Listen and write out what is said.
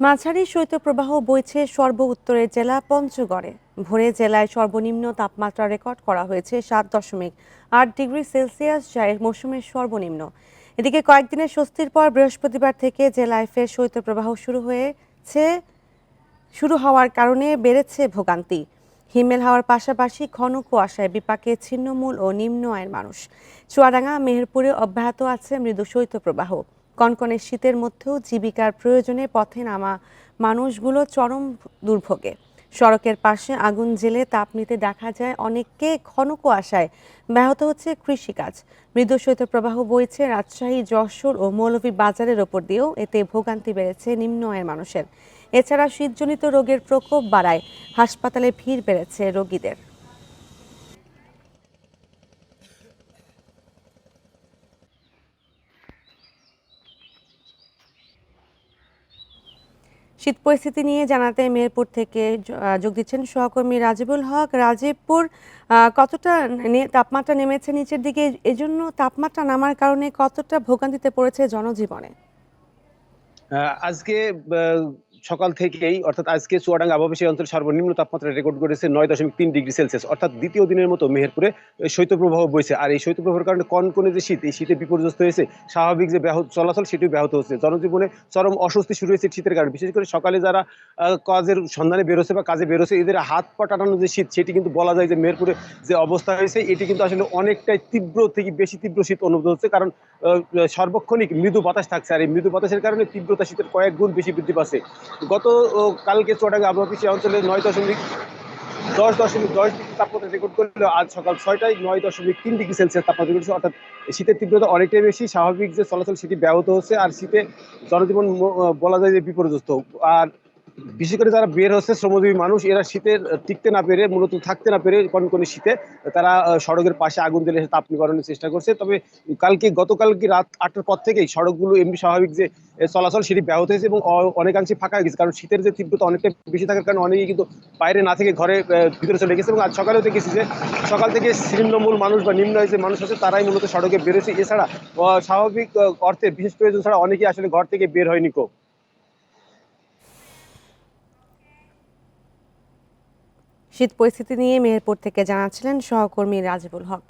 মাঝারি শৈত্যপ্রবাহ বইছে সর্ব উত্তরের জেলা পঞ্চগড়ে। ভোরে জেলায় সর্বনিম্ন তাপমাত্রা রেকর্ড করা হয়েছে সাত দশমিক আট ডিগ্রি সেলসিয়াস যা এর মৌসুমের সর্বনিম্ন। এদিকে কয়েকদিনের স্বস্তির পর বৃহস্পতিবার থেকে জেলায় ফের শৈত্যপ্রবাহ শুরু হয়েছে। শুরু হওয়ার কারণে বেড়েছে ভোগান্তি। হিমেল হাওয়ার পাশাপাশি ঘন কুয়াশায় বিপাকে ছিন্নমূল ও নিম্ন আয়ের মানুষ। চুয়াডাঙ্গা, মেহেরপুরে অব্যাহত আছে মৃদু শৈত্যপ্রবাহ। কনকনে শীতের মধ্যেও জীবিকার প্রয়োজনে পথে নামা মানুষগুলো চরম দুর্ভোগে। সড়কের পাশে আগুন জেলে তাপ নিতে দেখা যায় অনেককে ঘন কুয়াশায়। ব্যাহত হচ্ছে কৃষিকাজ। মৃদু শৈত্যপ্রবাহ বইছে রাজশাহী, যশোর ও মৌলভী বাজারের ওপর দিয়েও এতে ভোগান্তি বেড়েছে নিম্ন আয়ের মানুষের। এছাড়া শীতজনিত রোগের প্রকোপ বাড়ায়। হাসপাতালে ভিড় বেড়েছে রোগীদের। শীত পরিস্থিতি নিয়ে জানাতে মেহেরপুর থেকে যোগ দিচ্ছেন সহকর্মী রাজিবুল হক। রাজীবপুর কতটা তাপমাত্রা নেমেছে নিচের দিকে? এজন্য তাপমাত্রা নামার কারণে কতটা ভোগান্তিতে পড়েছে জনজীবনে? আজকে সকাল থেকেই, অর্থাৎ আজকে চুয়াডাঙ্গা আবহাওয়া সেই অঞ্চলে সর্বনিম্ন তাপমাত্রা রেকর্ড করেছে নয় দশমিক তিন ডিগ্রি সেলসিয়াস। অর্থাৎ দ্বিতীয় দিনের মতো মেহেরপুরে শৈত্যপ্রবাহ বইছে। আর এই শৈত্যপ্রবাহের কারণে কনকনে যে শীত, এই শীতে বিপর্যস্ত হয়েছে, স্বাভাবিক যে ব্যাহত চলাচল সেটিও ব্যাহত হচ্ছে। জনজীবনে চরম অস্বস্তি শুরু হয়েছে শীতের কারণে। বিশেষ করে সকালে যারা কাজের সন্ধানে বেরোছে বা কাজে বেরোছে, এদের হাত পা টাটানো যে শীত, সেটি কিন্তু বলা যায় যে মেহেরপুরে যে অবস্থা হয়েছে, এটি কিন্তু আসলে অনেকটাই তীব্র থেকে বেশি তীব্র শীত অনুভূত হচ্ছে। কারণ সার্বক্ষণিক মৃদু বাতাস থাকছে। আর এই মৃদু বাতাসের কারণে তীব্রতা শীতের কয়েক গুণ বেশি বৃদ্ধি পাচ্ছে। গত কালকে চোটাকে আবহাওয়া অঞ্চলে নয় দশমিক দশ দশমিক দশ ডিগ্রি তাপমাত্রা রেকর্ড করলে। আজ সকাল ছয়টায় নয় দশমিক তিন ডিগ্রি সেলসিয়াস তাপমাত্রা রেকর্ড অর্থাৎ শীতের তীব্রতা অনেকটাই বেশি। স্বাভাবিক যে চলাচল সেটি ব্যাহত হচ্ছে। আর শীতে জনজীবন বলা যায় যে বিপর্যস্ত। আর বিশেষ করে যারা বের হচ্ছে শ্রমজীবী মানুষ, এরা শীতের টিকতে না পেরে, মূলত থাকতে না পেরে কনকনে শীতে তারা সড়কের পাশে আগুন দিলে তাপ নিবারণের চেষ্টা করছে। তবে কালকে, গতকালকে রাত আটটার পর থেকেই সড়কগুলো এমনি স্বাভাবিক যে চলাচল সেটি ব্যাহত হয়েছে এবং অনেকাংশে ফাঁকা হয়ে গেছে। কারণ শীতের যে তীব্রতা অনেকটা বেশি থাকার কারণে অনেকেই কিন্তু বাইরে না থেকে ঘরে ভিতরে চলে গেছে এবং আজ সকালেও দেখেছি যে, সকাল থেকে নিম্নমূল মানুষ বা নিম্ন যে মানুষ আছে, তারাই মূলত সড়কে বেরোছে এছাড়া স্বাভাবিক অর্থে বিশেষ প্রয়োজন ছাড়া অনেকেই আসলে ঘর থেকে বের হয়নি কো। শীত পরিস্থিতি নিয়ে মেহেরপুর থেকে জানাচ্ছিলেন সহকর্মী রাজিবুল হক।